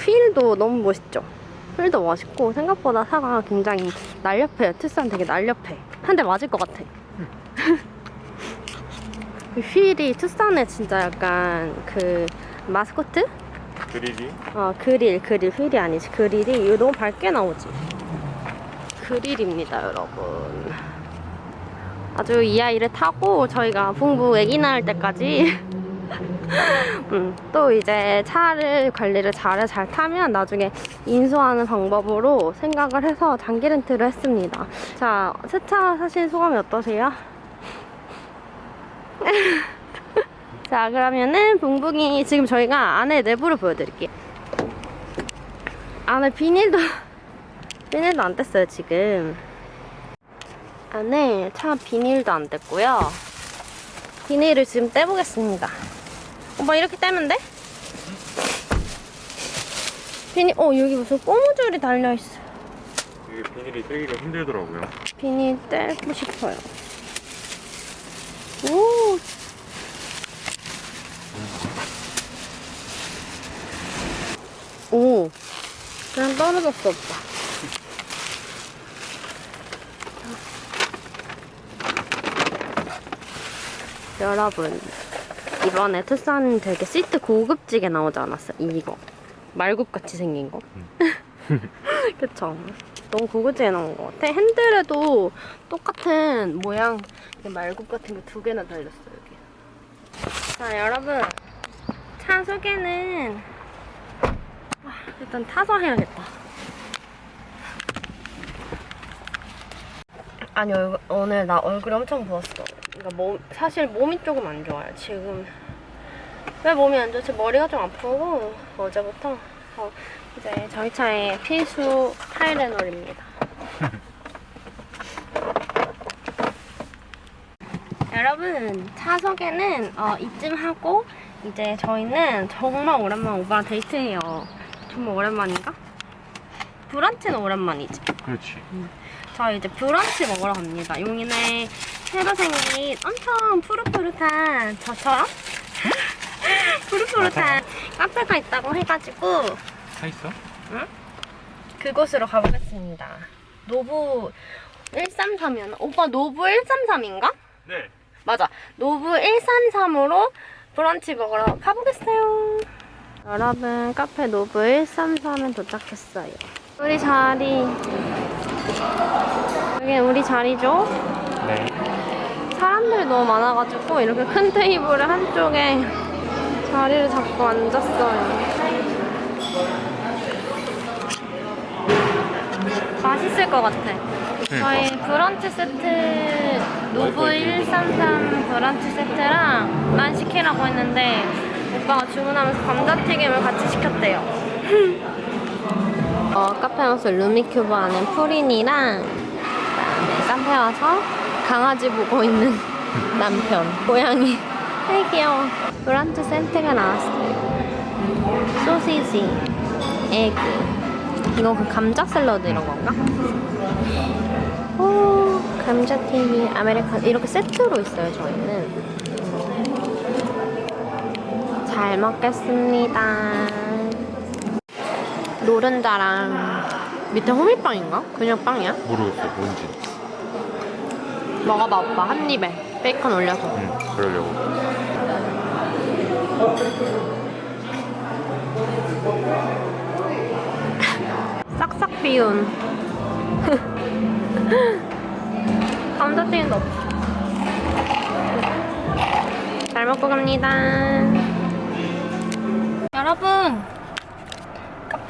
자, 휠도 너무 멋있죠? 휠도 멋있고 생각보다 차가 굉장히 날렵해요. 투싼 되게 날렵해. 한 대 맞을 것 같아. 그 휠이 투싼에 진짜 약간 그 마스코트? 그릴이 어, 그릴, 그릴, 휠이 아니지. 그릴이 이거 너무 밝게 나오지. 그릴입니다, 여러분. 아주 이 아이를 타고 저희가 붕붕 애기 낳을 때까지 음, 또 이제 차를 관리를 잘, 잘 타면 나중에 인수하는 방법으로 생각을 해서 장기 렌트를 했습니다. 자, 새 차 사신 소감이 어떠세요? 자, 그러면은 붕붕이 지금 저희가 안에 내부를 보여드릴게요. 안에 비닐도 비닐도 안 뗐어요 지금. 안에 차 비닐도 안 뗐고요. 비닐을 지금 떼보겠습니다. 오빠 이렇게 떼면 돼? 비닐, 어 여기 무슨 고무줄이 달려 있어. 이게 비닐이 떼기가 힘들더라고요. 비닐 떼고 싶어요. 오. 오. 그냥 떨어졌어, 오빠. 여러분, 이번에 투싼 되게 시트 고급지게 나오지 않았어요? 이거. 말굽같이 생긴 거. 그쵸? 너무 고급지게 나온 것 같아. 핸들에도 똑같은 모양 말굽 같은 게 두 개나 달렸어요, 여기. 자, 여러분. 차 소개는 아, 일단 타서 해야겠다. 아니, 얼굴- 오늘 나 얼굴이 엄청 부었어. 그러니까 몸, 사실 몸이 조금 안 좋아요, 지금. 왜 몸이 안 좋지? 머리가 좀 아프고, 어제부터. 어, 이제 저희 차의 필수 타이레놀입니다. 여러분, 차 소개는 어, 이쯤 하고, 이제 저희는 정말 오랜만 오빠랑 데이트해요. 정말 오랜만인가? 브런치는 오랜만이지. 그렇지. 저 이제 브런치 먹으러 갑니다. 용인에 새로 생긴 엄청 푸릇푸릇한 저처럼 푸릇푸릇한 카페가 있다고 해가지고 차 있어? 그곳으로 가보겠습니다. 노브 133이었나? 오빠 노브 133인가? 네. 맞아. 노브 133으로 브런치 먹으러 가보겠어요. 여러분, 카페 노브 133에 도착했어요. 우리 자리. 여기 우리 자리죠? 네. 사람들이 너무 많아가지고 이렇게 큰 테이블을 한쪽에 자리를 잡고 앉았어요. 맛있을 것 같아. 저희 브런치 세트 노브 133 브런치 세트랑 만 시키라고 했는데 오빠가 주문하면서 감자튀김을 같이 시켰대요. 어, 카페 와서 루미큐브 안에 프린이랑 그다음에 카페 와서 강아지 보고 있는 남편 고양이. 되게 귀여워. 브런치 세트가 나왔어요. 소시지 에그. 이거 그 감자 샐러드 이런 건가? 오 감자튀김 아메리카노. 이렇게 세트로 있어요 저희는. 음. 잘 먹겠습니다 노른자랑 밑에 호밀빵인가? 그냥 빵이야? 모르겠어. 뭔지. 먹어봐 오빠 한 입에 베이컨 올려서 응. 그러려고. 싹싹 비운 감자튀김도 없어 잘 먹고 갑니다 여러분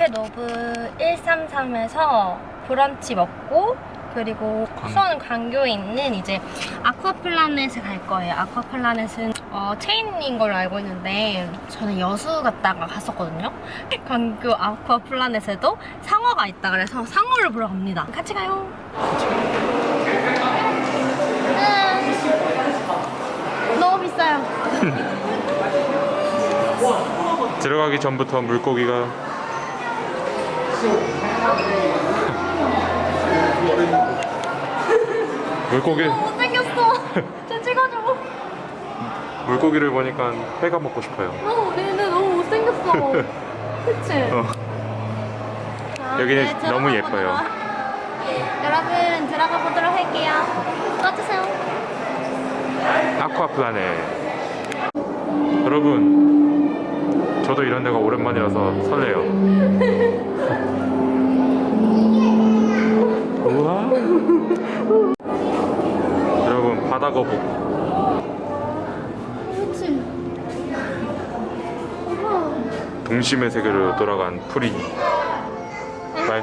카페 노브 133에서 브런치 먹고 그리고 수원 광교에 있는 이제 아쿠아플라넷에 갈 거예요. 아쿠아플라넷은 어, 체인인 걸로 알고 있는데 저는 여수 갔다가 갔었거든요. 광교 아쿠아플라넷에도 상어가 있다 그래서 상어를 보러 갑니다. 같이 가요. 음. 너무 비싸요. 들어가기 전부터 물고기가 물고기 못생겼어. 쟤 찍어줘. 물고기를 보니까 회가 먹고 싶어요. 어, 얘네 너무 못생겼어. 그치? 어. 아, 여기는 네, 너무 예뻐요. 여러분 들어가 보도록 할게요. 꺼주세요. 아쿠아플라네. 여러분, 저도 이런 데가 오랜만이라서 설레요. 우와. 여러분 바다 거북. 그치? 동심의 세계로 돌아간 프리니. 말.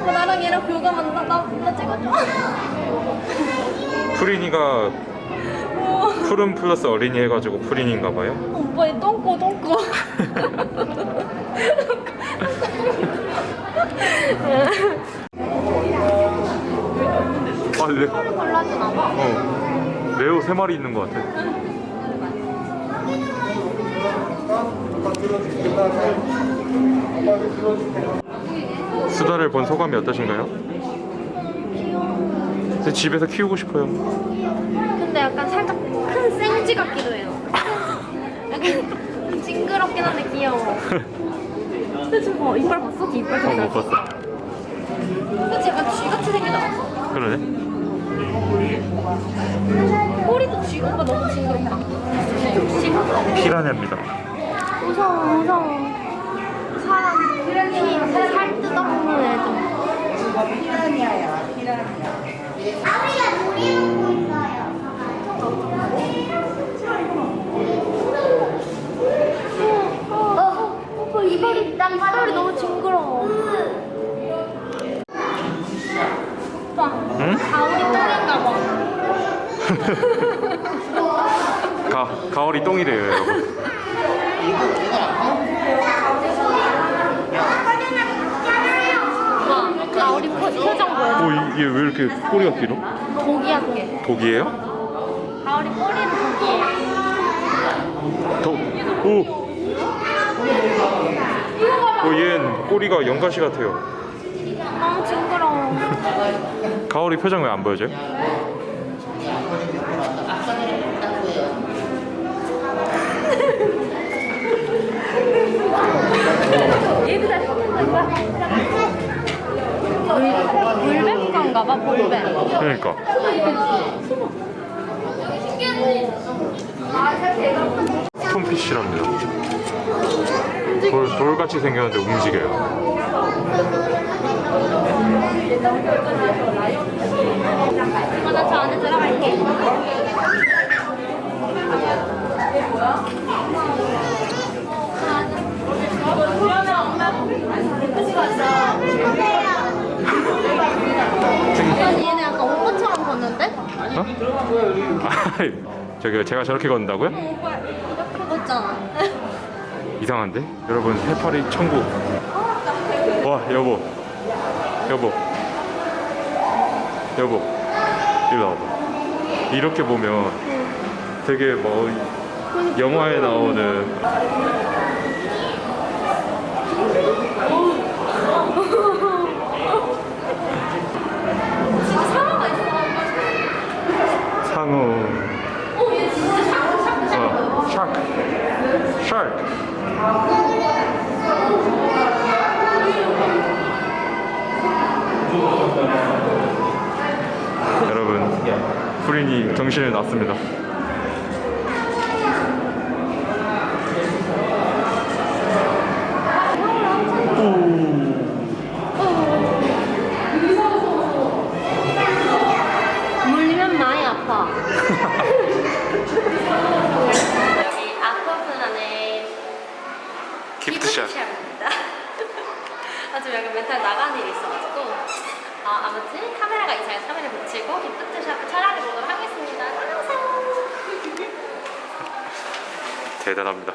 어, 나랑 얘랑 교감한다. 나, 나 찍어줘. 프리니가 푸른 플러스 어린이 해가지고 프린인가 봐요. 오빠 얘 똥꼬 똥꼬. 아, 레, 골라주나 봐. 어, 레오 세 마리 있는 것 같아. 수다를 본 소감이 어떠신가요? 제 집에서 키우고 싶어요. 근데 약간 살짝 큰 생쥐 같기도 해요. 약간 징그럽긴 한데 귀여워. 지금 봐 이빨 봤어? 뒤 이빨 어. 못 봤어. 그치 약간 쥐같이 않았어? 그러네. 꼬리도 쥐가 너무 징그럽다. 역시 피라냐입니다. 무서워 무서워. 사람 피 살 뜯어먹는 애들. 어, 오빠 이빨이 이빨이 너무 징그러워. 오빠 응? 가오리 똥인가 봐. 가 가오리 똥이래요, 여러분. 오빠 가오리 표- 표정 보여줘. 오, 이- 얘왜 이렇게 꼬리가 길어? 고기 할게. 독이에요? 가오리 꼬리는 고기예요. 독. 오. 오, 얘는 꼬리가 연가시 같아요. 너무 징그러워. 가오리 표정 왜 안 보여줘요? 물뱀인가 봐, 볼뱀. 그러니까. 스톤피쉬랍니다. 돌, 돌같이 생겼는데 움직여요. 맞아, 저 안에 들어갈게. 아니, 얘네 약간 오빠처럼 걷는데? 어? 아, 저기 제가 저렇게 걷는다고요? 오빠 이렇게 걷잖아. 이상한데? 여러분 해파리 천국. 와 여보, 여보, 여보, 이리 나와봐. 이렇게 보면 되게 뭐 영화에 나오는 진짜 사과가 있어. 상어, 어, 얘 진짜 샤크, 샤크, 샤크. 어, 샤크, 샤크. 여러분, 프린이 정신을 놨습니다. 물리면 많이 아파. 여기 아쿠아플라네 기프트샷. 기프트샷입니다. 아, 지금 약간 멘탈 나가는 일이 있어가지고. 아, 아무튼 카메라가 이상해서 카메라 붙이고 기프트샷 촬영해 보도록 하겠습니다. 안녕하세요. 대단합니다.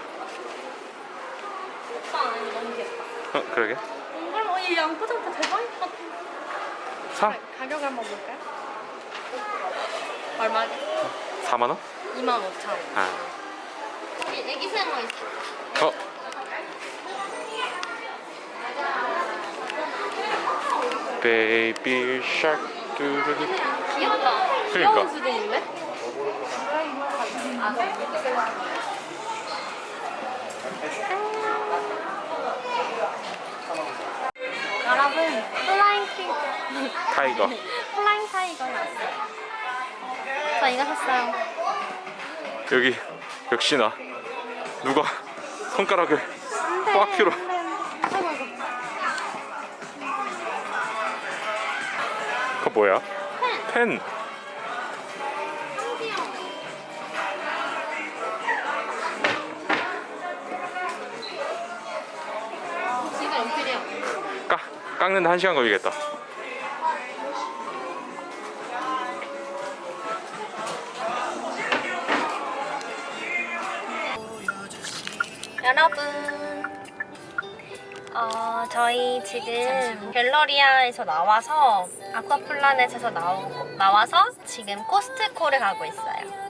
오빠 아니 너무 귀엽다. 어, 그러게. 뭐, 이 양포장도 대박일 것 같아. 사? 가- 가격 한번 볼까요? 얼마? 4만 원? 2만 5천 원. 아. 여기 애기 생어 있어. 어. 베이비 샤크 뚜루루. 귀엽다. 그러니까. 귀여운 수준인데? 여러분 플라잉 킹 타이거. 플라잉 타이거 나왔어요. 저 이거 샀어요. 여기 역시나. 누가 손가락을 꽉키로 그거 뭐야? 펜! 펜. 깎는데 한 시간 걸리겠다. 여러분, 어, 저희 지금 갤러리아에서 나와서 아쿠아플라넷에서 나오고, 나와서 지금 코스트코를 가고 있어요.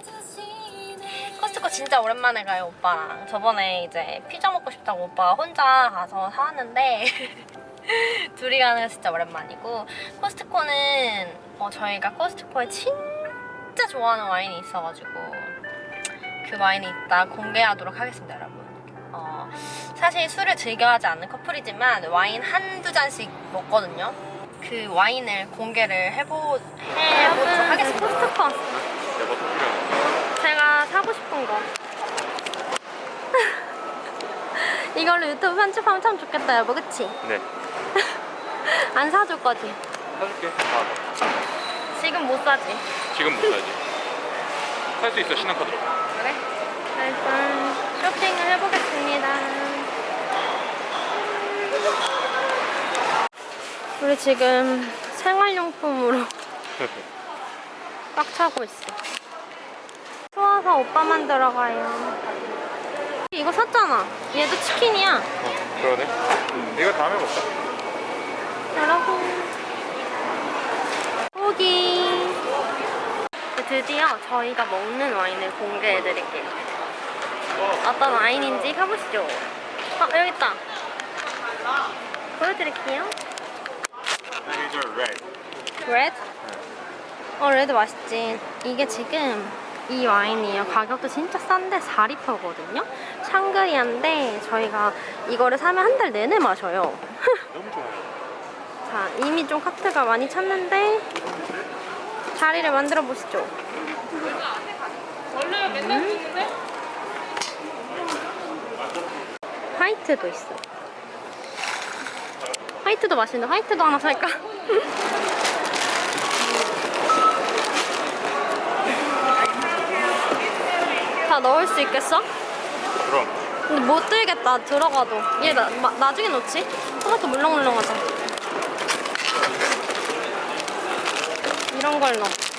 코스트코 진짜 오랜만에 가요, 오빠랑. 저번에 이제 피자 먹고 싶다고 오빠가 혼자 가서 사왔는데 둘이 가는 거 진짜 오랜만이고 코스트코는 어, 저희가 코스트코에 진짜 좋아하는 와인이 있어가지고 그 와인이 있다 공개하도록 하겠습니다, 여러분. 어, 사실 술을 즐겨하지 않는 커플이지만 와인 한두 잔씩 먹거든요. 그 와인을 공개를 해보, 해보도록 하겠습니다. 코스트코 제가 사고 싶은 거. 이걸로 유튜브 편집하면 참 좋겠다, 여보, 그치? 네. 안 사줄 거지? 사줄게. 아, 지금 못 사지? 지금 못 사지. 살 수 있어 신한카드로. 그래? 일단 쇼핑을 해보겠습니다. 우리 지금 생활용품으로 꽉 차고 있어. 추워서 오빠 만 들어 가요. 이거 샀잖아. 얘도 치킨이야. 어, 그러네. 이거 다음에 먹자. 여러분. 고기. 드디어 저희가 먹는 와인을 공개해드릴게요. 어떤 와인인지 가보시죠. 어, 여기 있다. 보여드릴게요. 레드? 어, 레드 맛있지. 이게 지금 이 와인이에요. 가격도 진짜 싼데 4리터거든요. 샹그리아인데 저희가 이거를 사면 한 달 내내 마셔요. 자, 이미 좀 카트가 많이 찼는데 자리를 만들어 보시죠. 음. 화이트도 있어. 화이트도 맛있는데 화이트도 하나 살까? 다 넣을 수 있겠어? 그럼 근데 못 들겠다 들어가도 얘 나, 마- 나중에 놓지? 토마토 물렁물렁하자 이